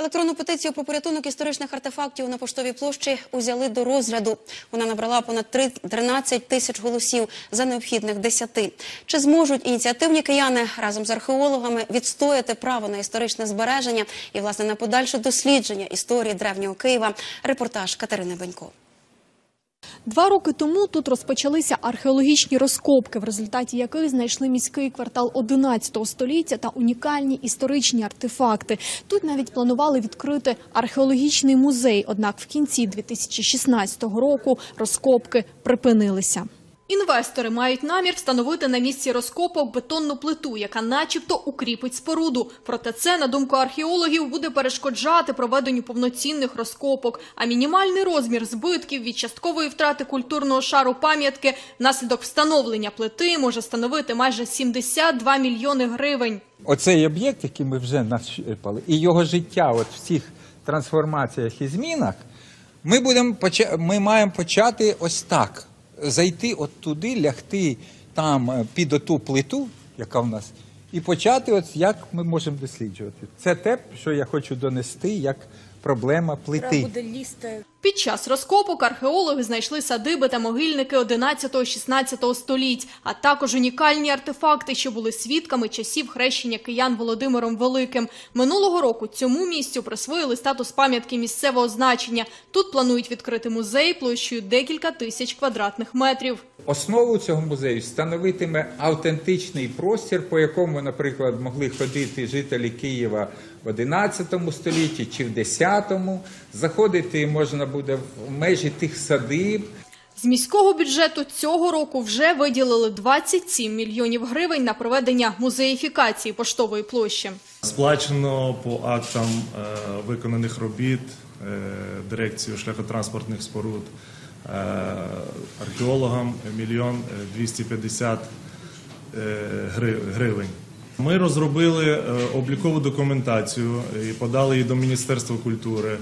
Електронну петицію про порятунок історичних артефактів на поштовій площі узяли до розгляду. Вона набрала понад три- 13 тисяч голосів за необхідних 10. Чи зможуть ініціативні кияни разом з археологами відстояти право на історичне збереження і власне на подальше дослідження історії древнього Києва? Репортаж Катерини Бенько. Два роки тому тут розпочалися археологічні розкопки, в результаті яких знайшли міський квартал 11 століття та унікальні історичні артефакти. Тут навіть планували відкрити археологічний музей. Однак в кінці 2016 року розкопки припинилися. Інвестори мають намір встановити на місці розкопок бетонну плиту, яка начебто укріпить споруду. Проте це, на думку археологів, буде перешкоджати проведенню повноцінних розкопок. А мінімальний розмір збитків від часткової втрати культурного шару пам'ятки внаслідок встановлення плити може становити майже 72 мільйони гривень. Оцей об'єкт, який ми вже нащипали, і його життя от в цих трансформаціях і змінах, ми, будемо, ми маємо почати ось так. Зайти от туди, лягти там е, під оту плиту, яка в нас, і почати, от як ми можемо досліджувати. Це те, що я хочу донести як проблема плити. Під час розкопок археологи знайшли садиби та могильники 11-16 століть, а також унікальні артефакти, що були свідками часів хрещення киян Володимиром Великим. Минулого року цьому місцю присвоїли статус пам'ятки місцевого значення. Тут планують відкрити музей площею декілька тисяч квадратних метрів. Основу цього музею становитиме автентичний простір, по якому, наприклад, могли ходити жителі Києва в 11 столітті чи в 10-му. Заходити можна буде в межі тих садиб. З міського бюджету цього року вже виділили 27 мільйонів гривень на проведення музеїфікації поштової площі. Сплачено по актам е, виконаних робіт е, дирекцію шляхотранспортних споруд е, археологам мільйон е, 250 е, гривень. Ми розробили облікову документацію і подали її до Міністерства культури.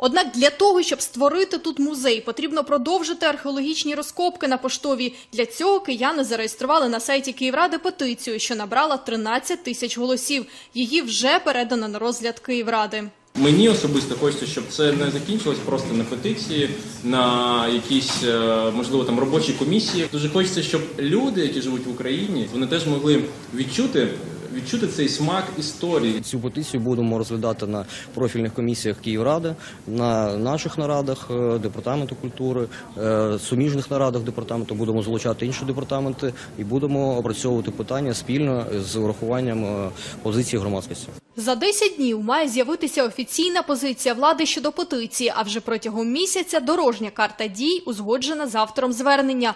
Однак для того, щоб створити тут музей, потрібно продовжити археологічні розкопки на поштовій. Для цього кияни зареєстрували на сайті Київради петицію, що набрала 13 тисяч голосів. Її вже передано на розгляд Київради. Мені особисто хочеться, щоб це не закінчилось просто на петиції, на якісь е, можливо там робочі комісії. Дуже хочеться, щоб люди, які живуть в Україні, вони теж могли відчути, відчути цей смак історії. Цю петицію будемо розглядати на профільних комісіях Київради, на наших нарадах е, департаменту культури, е, суміжних нарадах департаменту. Будемо залучати інші департаменти і будемо опрацьовувати питання спільно з урахуванням е, позиції громадськості. За 10 днів має з'явитися офіційна позиція влади щодо петиції, а вже протягом місяця дорожня карта дій узгоджена з автором звернення.